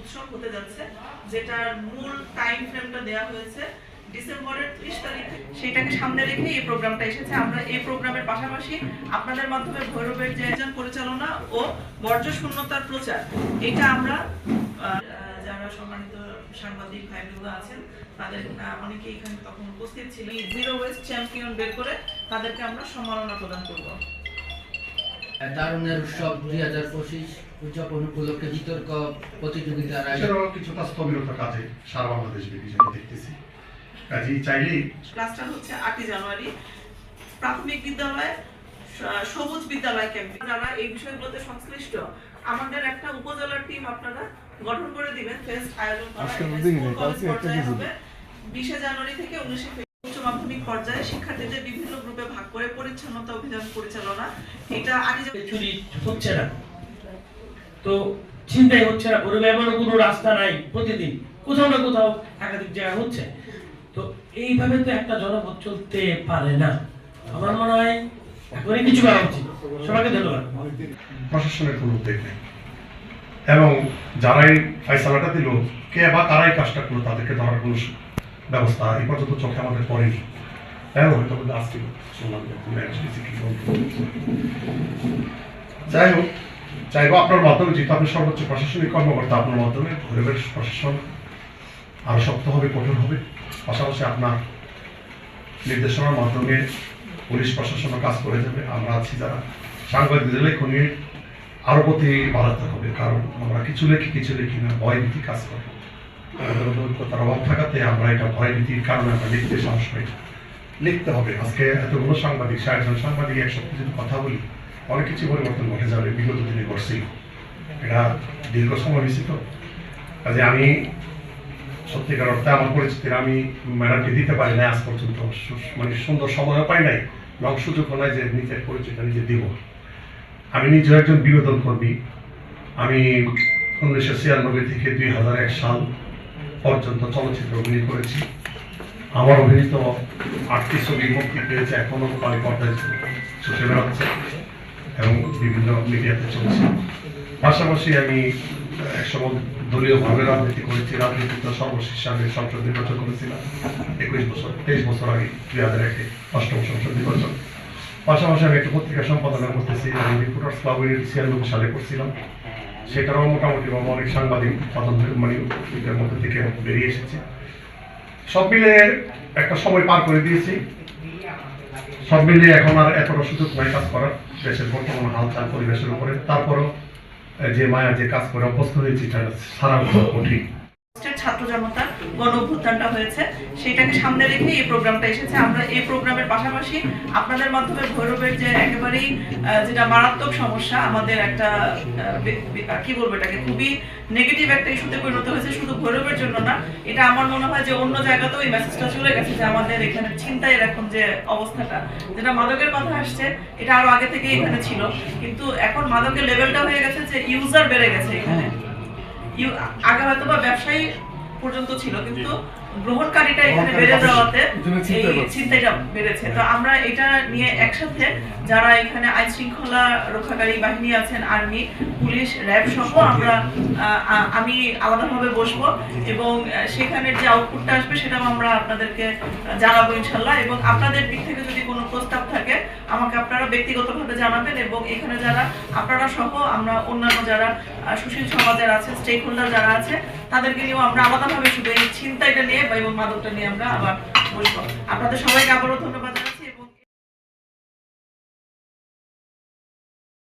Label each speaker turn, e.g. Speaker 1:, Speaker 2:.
Speaker 1: উৎসব হতে যাচ্ছে, যেটার মূল টাইম ফ্রেমটা দেওয়া হয়েছে ডিসেম্বরের ত্রিশ সেটাকে সামনে রেখে এই প্রোগ্রামটা এসেছে। আমরা এই প্রোগ্রামের পাশাপাশি আপনাদের মাধ্যমে ভৈরবের যে একজন পরিচালনা ও বর্জ্য শূন্যতার প্রচার, এটা আমরা যারা সম্মানিত সাংবাদিক ভাইগুলো আছেন, তাদের অনেকে এখানে তখন উপস্থিত ছিলেন। জিরো ওয়েস্ট চ্যাম্পিয়ন বের করে তাদেরকে আমরা সম্মাননা প্রদান করব।
Speaker 2: তারুণ্যের উৎসব দুই হাজার পঁচিশ উদযাপন উপলক্ষে বিতর্ক প্রতিযোগিতার
Speaker 3: এছাড়াও কিছুটা স্থবিরতা কাজে সারা বাংলাদেশ যেটা দেখতেছি। কাজেই চাইলেই
Speaker 1: ক্লাসটা হচ্ছে আটই জানুয়ারি। প্রাথমিক বিদ্যালয় সবুজ বিদ্যালয় ক্যাম্পে যারা এই বিষয়গুলোতে সংশ্লিষ্ট আমাদের একটা উপজেলার টিম আপনারা গঠন করে দিবেন। ফেস্ট আয়োজন করা বিশে জানুয়ারি থেকে উনিশে মাধ্যমিক পর্যায়ে শিক্ষার্থীদের বিভিন্ন গ্রুপে ভাগ করে পরিচ্ছন্নতা অভিযান পরিচালনা এটা জানুয়ারি
Speaker 4: চুরি হচ্ছে না। তো চিন্তাই হচ্ছে না গরিব এমনও কোনো রাস্তা নাই প্রতিদিন। কোথাও না কোথাও একাধিক জায়গায় হচ্ছে। তো এইভাবে তো একটা জনপদ চলতে পারে না। আমার মনে হয় এখনই কিছু করা উচিত। সবাইকে ধন্যবাদ।
Speaker 3: প্রশাসনের কোনো উদ্যোগ নেই। এবং যারাই ফয়সালাটা দিল কে বা কারাই কাজটা করল তাদেরকে ধরার কোনো ব্যবস্থা, এই পর্যন্ত চোখে আমাদের পড়েনি হ্যাঁ হয়তো আজকে শুনলাম যাই হোক চাইব আপনার মাধ্যমে যেহেতু আপনি সর্বোচ্চ প্রশাসনিক কর্মকর্তা, আপনার মাধ্যমে পরিবেশ প্রশাসন আরও শক্ত হবে, কঠোর হবে। পাশাপাশি আপনার নির্দেশনার মাধ্যমে পুলিশ প্রশাসনও কাজ করে যাবে। আমরা আছি যারা সাংবাদিকদের লেখনী আরও প্রতি বাড়াতে হবে, কারণ আমরা কিছু লেখি, কিছু লিখি না ভয় ভীতি কাজ করে। আমাদের অভাব থাকাতে আমরা এটা ভয় ভীতির কারণে আমরা লিখতে সাহস পাই লিখতে হবে। আজকে এতগুলো সাংবাদিক ষাট জন সাংবাদিক একসাথে যদি কথা বলি, অনেক কিছু পরিবর্তন ঘটে যাবে বিগত দিনে ঘটছেই এটা দীর্ঘ সময় হয়েছে তো কাজে আমি সত্যিকার অর্থে আমার পরিচিতির আমি ম্যাডামকে দিতে পারি না আজ পর্যন্ত। মানে সুন্দর সময়ও পাই নাই, এবং সুযোগও নাই যে নিজের পরিচয়টা নিজে দিব। আমি নিজেও একজন বিনোদন কর্মী আমি উনিশশো ছিয়ানব্বই থেকে দুই হাজার এক সাল পর্যন্ত চলচ্চিত্র অভিনয় করেছি। আমার অভিনীত আটটি ছবি মুক্তি পেয়েছে এখনও পালি পর্দায় ছুটে বেড়াচ্ছে এবং বিভিন্ন মিডিয়াতে চলছে। পাশাপাশি আমি একসময় দলীয়ভাবে রাজনীতি করেছি রাজনীতিতে সর্বশেষ আমি সংসদ নির্বাচন করেছিলাম। একুশ বছর, তেইশ বছর আগে দুই হাজার একে, অষ্টম সংসদ নির্বাচন। পাশাপাশি আমি একটা পত্রিকা সম্পাদনা করতেছি, আমি রিপোর্টার্স ক্লাব ছিয়ানব্বই সালে করছিলাম। সেটারও মোটামুটি বাবা অনেক সাংবাদিক তদন্ত মানে এটার মধ্যে থেকে বেরিয়ে এসেছে। সব মিলে একটা সময় পার করে দিয়েছি। সব মিলে এখন আর এতটা সুযোগ নয় কাজ করার। দেশের বর্তমান হালচাল পরিবেশের উপরে। তারপরও যে মায়া যে কাজ করে অভ্যস্ত হয়েছি সারা কঠিন
Speaker 1: ছাত্র জনতার গণ অভ্যুত্থানটা হয়েছে। সেটাকে সামনে রেখে এই প্রোগ্রামটা এসেছে। আমরা এই প্রোগ্রামের পাশাপাশি আপনাদের মাধ্যমে ভৈরবের যে একেবারেই যেটা মারাত্মক সমস্যা, আমাদের একটা কি বলব এটাকে, খুবই নেগেটিভ একটা ইস্যুতে পরিণত হয়েছে, শুধু ভৈরবের জন্য না। এটা আমার মনে হয় যে অন্য জায়গাতেও এই মেসেজটা চলে গেছে যে আমাদের এখানে ছিনতাইয়ের এখন যে অবস্থাটা, যেটা মাদকের কথা আসছে, এটা আরও আগে থেকে এখানে ছিল। কিন্তু এখন মাদকের লেভেলটা হয়ে গেছে যে ইউজার বেড়ে গেছে এখানে। আগে হয়তো বা ব্যবসায়ী পর্যন্ত ছিল কিন্তু গ্রহণকারীটা এখানে বেড়ে যাওয়াতে এই চিন্তাটা বেড়েছে। তো আমরা এটা নিয়ে একসাথে যারা এখানে আইন শৃঙ্খলা রক্ষাকারী বাহিনী আছেন আর্মি পুলিশ র্যাব সহ আমরা আমি আলাদাভাবে বসবো এবং সেখানে যে আউটপুটটা আসবে সেটাও আমরা আপনাদেরকে জানাব ইনশাল্লাহ। এবং আপনাদের দিক থেকে যদি কোনো প্রস্তাব থাকে আমাকে আপনারা ব্যক্তিগতভাবে জানাবেন এবং এখানে যারা আপনারা সহ আমরা অন্যান্য যারা সুশীল সমাজের আছে স্টেক হোল্ডার যারা আছে, তাদেরকে নিয়েও আমরা আলাদাভাবে শুধু এই চিন্তাটা নিয়ে বা এবং মাদকটা নিয়ে আমরা আবার বসবো। আপনাদের সবাইকে আবারও ধন্যবাদ